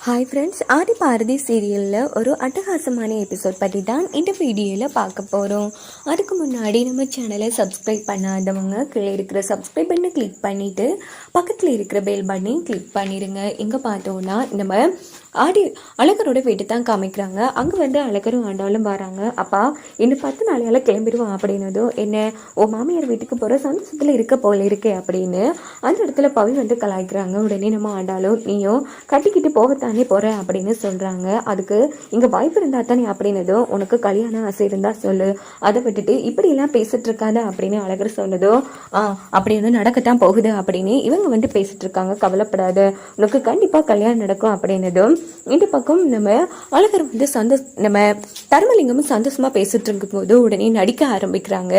Hi friends ஆதி பாரதி சீரியலில் ஒரு அட்டகாசமான எபிசோட் பற்றி தான் இந்த வீடியோவில் பார்க்க போகிறோம் அதுக்கு முன்னாடி நம்ம சேனலை சப்ஸ்கிரைப் பண்ணாதவங்க கீழே இருக்கிற சப்ஸ்கிரைப் பண்ணி கிளிக் பண்ணிவிட்டு பக்கத்தில் இருக்கிற பெல் பட்டனையும் கிளிக் பண்ணிடுங்க இங்கே பார்த்தோன்னா நம்ம ஆடி அழகரோட வீட்டு தான் காமிக்கிறாங்க. அங்கே வந்து அழகரும் ஆண்டாலும் வராங்க. அப்பா இன்னும் பத்து நாளையால் கிளம்பிடுவான் அப்படின்னதும் என்ன ஓ மாமியார் வீட்டுக்கு போகிற சந்தோஷத்தில் இருக்க போல இருக்கே அப்படின்னு அந்த இடத்துல பவி வந்து கலாய்க்கிறாங்க. உடனே நம்ம ஆண்டாலும் நீயும் கட்டிக்கிட்டு போகத்தான் போகிற அப்படின்னு சொல்கிறாங்க அதுக்கு இங்கே வாய்ப்பு இருந்தால் தானே அப்படின்னதும் உனக்கு கல்யாணம் ஆசை இருந்தால் சொல்லு. அதை விட்டுட்டு இப்படியெல்லாம் பேசிட்டு இருக்காத அப்படின்னு அழகர் சொன்னதும் ஆ அப்படி வந்து நடக்கத்தான் போகுது அப்படின்னு இவங்க வந்து பேசிட்டு இருக்காங்க. கவலைப்படாத. உனக்கு கண்டிப்பாக கல்யாணம் நடக்கும் அப்படின்னதும் இந்த பக்கம் நம்ம அழகர் வந்து சந்தோஷ் நம்ம தர்மலிங்கமும் சந்தோஷமா பேசிட்டு இருக்கும்போது உடனே நடிக்க ஆரம்பிக்கிறாங்க.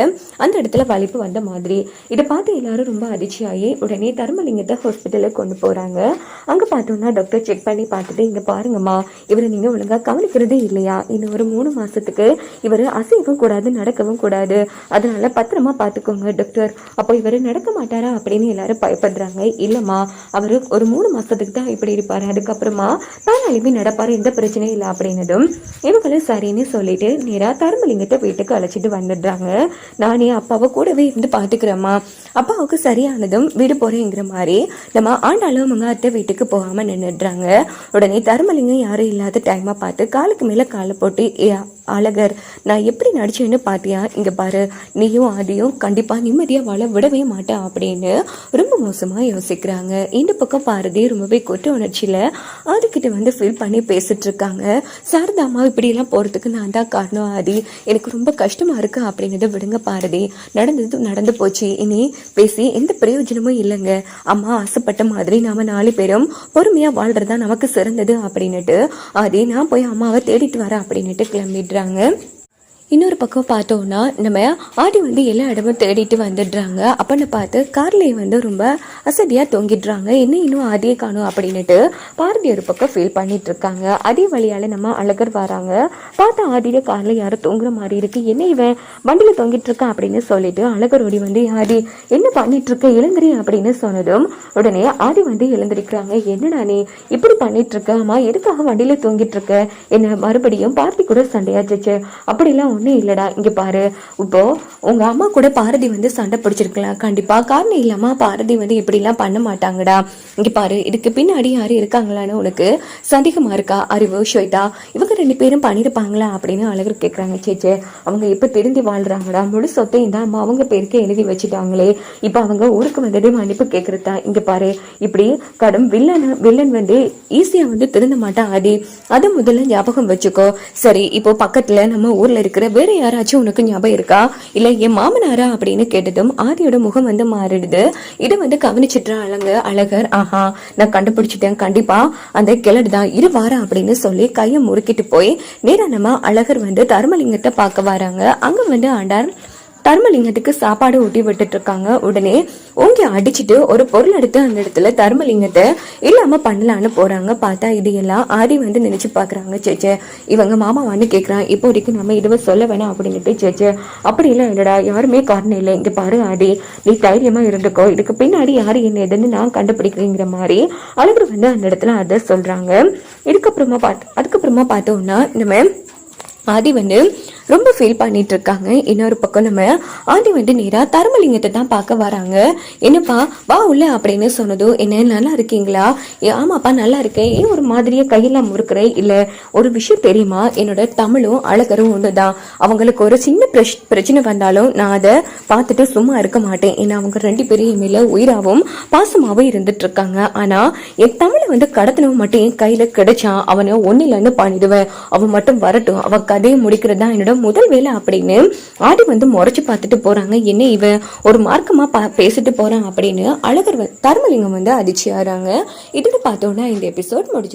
அந்த இடத்துல வலிப்பு வந்த மாதிரி. இதை பார்த்து எல்லாரும் ரொம்ப அதிர்ச்சியாகி உடனே தர்மலிங்கத்தை ஹாஸ்பிட்டலுக்கு கொண்டு போறாங்க. அங்க பார்த்தோம்னா டாக்டர் செக் பண்ணி பார்த்துட்டு இங்க பாருங்கம்மா இவரை நீங்க ஒழுங்கா கவனிக்கிறதே இல்லையா? இன்னும் ஒரு மூணு மாசத்துக்கு இவர் அசையவும் கூடாது நடக்கவும் கூடாது. அதனால பத்திரமா பார்த்துக்கோங்க டாக்டர் அப்போ இவர் நடக்க மாட்டாரா அப்படின்னு எல்லாரும் பயப்படுறாங்க. இல்லம்மா அவர் ஒரு மூணு மாசத்துக்கு தான் இப்படி இருப்பாரு. அதுக்கப்புறமா தானாலுமே நடப்பாரு எந்த பிரச்சனையும் இல்லை அப்படின்னதும் இவங்களும் சரின்னு சொல்லிட்டு நேராக தருமலிங்கத்தை வீட்டுக்கு அழைச்சிட்டு வந்துடுறாங்க. நானே அப்பாவை கூடவே இருந்து பார்த்துக்கிறேம்மா. அப்பாவுக்கு சரியானதும் வீடு போறேங்கிற மாதிரி நம்ம ஆண்டாளும் அவங்க அத்தை வீட்டுக்கு போகாம நின்றுடுறாங்க உடனே தர்மலிங்கம் யாரும் இல்லாத டைமா பார்த்து காலுக்கு மேல காலை போட்டு "ஏ, அழகர் நான் எப்படி நடிச்சேன்னு பார்த்தியா இங்க பாரு நீயும் ஆதியும் கண்டிப்பா நிம்மதியா வாழ விடவே மாட்டேன் அப்படின்னு ரொம்ப மோசமா யோசிக்கிறாங்க. இந்த பக்கம் பாரதி ரொம்பவே குற்ற உணர்ச்சியில அதுக்கிட்ட வந்து ஃபீல் பண்ணி பேசிட்டு இருக்காங்க சாரதாமா இப்படி எல்லாம் போறதுக்கு நான் தான் காரணம் ஆதி. எனக்கு ரொம்ப கஷ்டமா இருக்கு அப்படின்றத விடுங்க பாரதி. நடந்தது நடந்து போச்சு. இனி பேசி எந்த பிரயோஜனமும் இல்லைங்க. அம்மா ஆசைப்பட்ட மாதிரி நாம நாலு பேரும் பொறுமையா வாழ்றதா நமக்கு சிறந்தது அப்படின்னுட்டு அதே நான் போய் அம்மாவை தேடிட்டு வரேன் அப்படின்னுட்டு கிளம்பிடுறாங்க. இன்னொரு பக்கம் பார்த்தோம்னா நம்ம ஆடி வந்து எல்லா இடமும் தேடிட்டு வந்துடுறாங்க. அப்பன்னு பார்த்து கார்லேயே வந்து ரொம்ப அசதியாக தொங்கிடுறாங்க. என்ன இன்னும் ஆதியை காணும் அப்படின்னுட்டு பாரதி ஒரு பக்கம் ஃபீல் பண்ணிட்டு இருக்காங்க அதே வழியால் நம்ம அழகர் வராங்க. பார்த்தா ஆதியில காரில் யாரும் தொங்குற மாதிரி இருக்கு. என்ன இவன் வண்டியில் தொங்கிட்டு இருக்கான் அப்படின்னு சொல்லிட்டு அழகர் ஓடி வந்து ஆதி என்ன பண்ணிட்டு இருக்க இளந்திரி அப்படின்னு சொன்னதும் உடனே ஆதி வந்து எழுந்திருக்கிறாங்க. என்னடா நீ இப்படி பண்ணிட்டு இருக்க அம்மா எதுக்காக வண்டியில் தொங்கிட்டு இருக்க என்ன மறுபடியும் பார்த்தி கூட சண்டையாச்சு அப்படிலாம் ஒன்றும் இல்லைடா. இங்கே பாரு. இப்போது உங்கள் அம்மா கூட பாரதி வந்து சண்டை பிடிச்சிருக்கலாம். கண்டிப்பாக காரணம் இல்லாமல் பாரதி வந்து இப்படிலாம் பண்ண மாட்டாங்கடா. இங்கே பாரு. இதுக்கு பின்னாடி யாரும் இருக்காங்களான்னு உனக்கு சந்தேகமாக இருக்கா? அறிவு ஸ்வேதா இவங்க ரெண்டு பேரும் பண்ணியிருப்பாங்களா அப்படின்னு அழகர் கேட்குறாங்க சேச்சே. அவங்க இப்போ திருந்தி வாழ்கிறாங்கடா முழு சொத்தையும் தான் அம்மா அவங்க பேருக்கு எழுதி வச்சுட்டாங்களே. இப்போ அவங்க ஊருக்கு வந்ததே மன்னிப்பு கேட்குறதா இங்கே பாரு. இப்படி கடும் வில்லன் வில்லன் வந்து ஈஸியாக வந்து திருந்த மாட்டான் ஆதி. அதை முதல்ல ஞாபகம் வச்சுக்கோ. சரி இப்போ பக்கத்தில் நம்ம ஊரில் இருக்கிற வேற யாராச்சும் உனக்கு ஞாபகம் இருக்கா? இல்லை என் மாமனாரா? அப்படின்னு கேட்டதும் ஆதியோட முகம் வந்து மாறிடுது. இதை வந்து கவனிச்சிட்டு அழங்க அழகர் ஆஹா நான் கண்டுபிடிச்சிட்டேன் கண்டிப்பா. அந்த கிழடு தான். இரு வாரம் அப்படின்னு சொல்லி கையை முறுக்கிட்டு போய் நேரம் நம்ம அழகர் வந்து தர்மலிங்கத்தை பார்க்க வராங்க. அங்க வந்து ஆண்டார் தர்மலிங்கத்துக்கு சாப்பாடு ஊட்டி விட்டுட்டு இருக்காங்க உடனே ஓங்கி அடிச்சுட்டு ஒரு பொருள் எடுத்து அந்த இடத்துல தர்மலிங்கத்தை இல்லாம பண்ணலான்னு போறாங்க. பார்த்தா இது எல்லாம் ஆதி வந்து நினைச்சு பாக்குறாங்க சேச்சே இவங்க மாமா வந்து கேக்குறான். வரைக்கும் நம்ம இதுவை சொல்ல வேணாம் அப்படின்னுட்டு சேச்சே அப்படி இல்லை இல்லடா யாருமே காரணம் இல்லை. இங்க பாரு ஆதி நீ தைரியமா இருந்துக்கோ. இதுக்கு பின்னாடி யாரு என்ன எதுன்னு நான் கண்டுபிடிக்கிறேங்கிற மாதிரி அழகர் வந்து அந்த இடத்துல அதை சொல்றாங்க. இதுக்கப்புறமா பார்த்து அதுக்கப்புறமா பார்த்தோம்னா நம்ம ஆதி வந்து ரொம்ப ஃபீல் பண்ணிட்டு இருக்காங்க இன்னொரு பக்கம் நம்ம ஆதி வந்து நேரா தர்மலிங்கத்தை தான் பார்க்க வராங்க. என்னப்பா வா உள்ள அப்படின்னு சொன்னதும் என்ன நல்லா இருக்கீங்களா? "ஏ, ஆமாப்பா நல்லா இருக்கேன். ஏன் ஒரு மாதிரியே கையெல்லாம் முறுக்குற? இல்ல ஒரு விஷயம் தெரியுமா? என்னோட தமிழும் அழகரும் ஒண்ணுதான் அவங்களுக்கு ஒரு சின்ன பிரச்சனை வந்தாலும் நான் அதை பார்த்துட்டு சும்மா இருக்க மாட்டேன். ஏன்னா அவங்க ரெண்டு பேரும் மேல உயிராவும் பாசமாவும் இருந்துட்டு இருக்காங்க ஆனா என் தமிழை வந்து கடத்தினவன் மட்டும் என் கையில கிடைச்சான். அவனை ஒன்னிலன்னு பண்ணிடுவேன். அவன் மட்டும் வரட்டும். அவன் கதையை முடிக்கிறது தான் முதல் வேலை அப்படின்னு ஆடி வந்து முறைச்சு பார்த்துட்டு போறாங்க. என்ன இவன் ஒரு மார்க்கமா பா- பேசிட்டு போறான் அப்படின்னு அழகர் தர்மலிங்கம் வந்து அதிர்ச்சியாகிறாங்க இதோட பார்த்தோன்னா இந்த எபிசோட் முடிஞ்சு